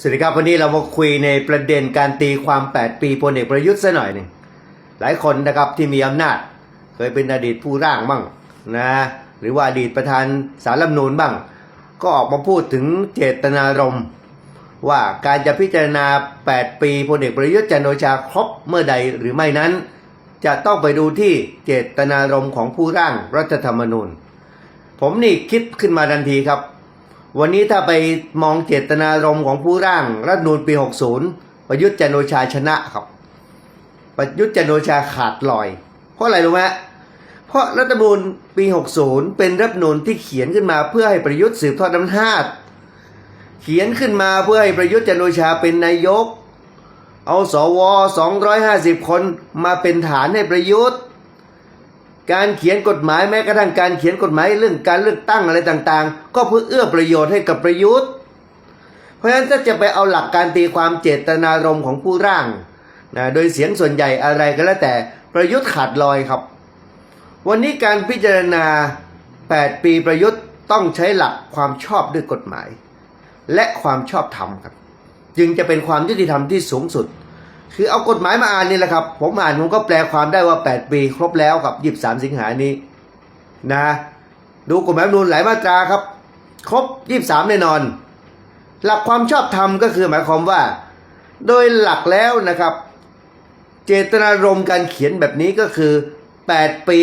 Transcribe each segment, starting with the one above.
สวัสดีครับวันนี้เรามาคุยในประเด็นการตีความ 8 ปีพลเอกประยุทธ์ซะหน่อยหนึ่งหลายคนนะครับที่มีอำนาจ เคยเป็นอดีตผู้ร่างบ้างนะหรือว่าอดีตประธานสารรัฐมนูญบ้าง ก็ออกมาพูดถึงเจตนารมณ์ว่าการจะพิจารณา 8 ปีพลเอกประยุทธ์จันโอชาครบเมื่อใดหรือไม่นั้น จะต้องไปดูที่เจตนารมณ์ของผู้ร่างรัฐธรรมนูญ ผมนี่คิดขึ้นมาทันทีครับ วันนี้ถ้าไปมองเจตนารมณ์ของผู้ร่างรัฐนูญปี 60 ประยุทธ์จันโอชาชนะครับ ประยุทธ์จันโอชาขาดลอย เพราะอะไรรู้ไหมเพราะรัฐมนูญปี 60 เป็นรัฐนูญที่เขียนขึ้นมาเพื่อให้ประยุทธ์สืบทอดอำนาจเขียนขึ้นมาเพื่อให้ประยุทธ์จันโอชาเป็นนายก เอาสว 250 คนมาเป็นฐานให้ประยุทธ์ การเขียนกฎหมายแม้กระทั่งการเขียนกฎหมายเรื่องการเลือกตั้งอะไรต่างๆ ก็เพื่อเอื้อประโยชน์ให้กับประยุทธ์ เพราะฉะนั้นถ้าจะไปเอาหลักการตีความเจตนารมณ์ของผู้ร่างนะโดยเสียงส่วนใหญ่อะไรก็แล้วแต่ประยุทธ์ขาดลอยครับ วันนี้การพิจารณา 8 ปีประยุทธ์ต้องใช้หลักความชอบด้วยกฎหมาย และความชอบธรรมครับ จึงจะเป็นความยุติธรรมที่สูงสุด คือเอากฎหมายมาอ่านนี่แหละครับ ผมอ่านผมก็แปลความได้ว่า 8 ปีครบแล้วกับ23สิงหานี้นะดูกฎหมายนูญหลายมาตราครับ ครบ23แน่นอน หลักความชอบธรรมก็คือหมายความว่า โดยหลักแล้วนะครับ เจตนารมณ์การเขียนแบบนี้ก็คือ 8 ปี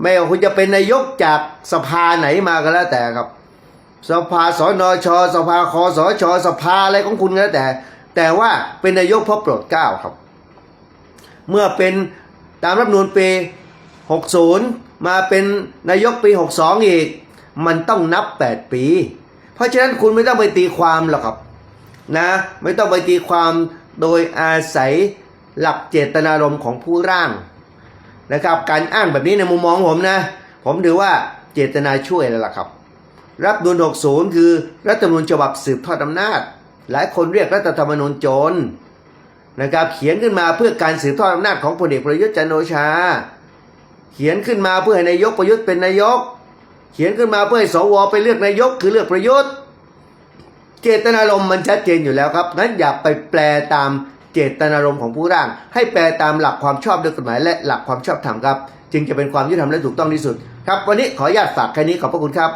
ไม่ว่าคุณจะเป็นนายกจากสภาไหนมาก็แล้วแต่ครับ สภาสนช สภาคอสช สภาอะไรของคุณก็แล้วแต่ แต่ว่าเป็นนายกเพราะโปรดเกล้าครับ เมื่อเป็นตามรัฐนูญปี 60 มาเป็นนายกปี 62 อีก มันต้องนับ 8 ปี เพราะฉะนั้นคุณไม่ต้องไปตีความหรอกครับนะไม่ต้องไปตีความโดยอาศัยหลักเจตนารมณ์ของผู้ร่างนะครับการอ้างแบบนี้ในมุมมองผมนะ ผมถือว่าเจตนาช่วยแล้วล่ะครับ รัฐธรรมนูญ60 คือรัฐธรรมนูญฉบับสืบทอดอำนาจ หลายคนเรียกรัฐธรรมนูญโจรนะครับเขียนขึ้นมาเพื่อการสืบทอดอำนาจของพลเอกประยุทธ์จันทร์โอชา เขียนขึ้นมาเพื่อให้นายกประยุทธ์เป็นนายก เขียนขึ้นมาเพื่อให้สวไปเลือกนายกคือเลือกประยุทธ์ เจตนารมณ์มันชัดเจนอยู่แล้วครับงั้นอย่าไปแปลตามเจตนารมณ์ของผู้ร่าง ให้แปลตามหลักความชอบด้วยกฎหมายและหลักความชอบธรรมครับ จึงจะเป็นความยุติธรรมและถูกต้องที่สุดครับ วันนี้ขออนุญาตฝากแค่นี้ขอบพระคุณครับ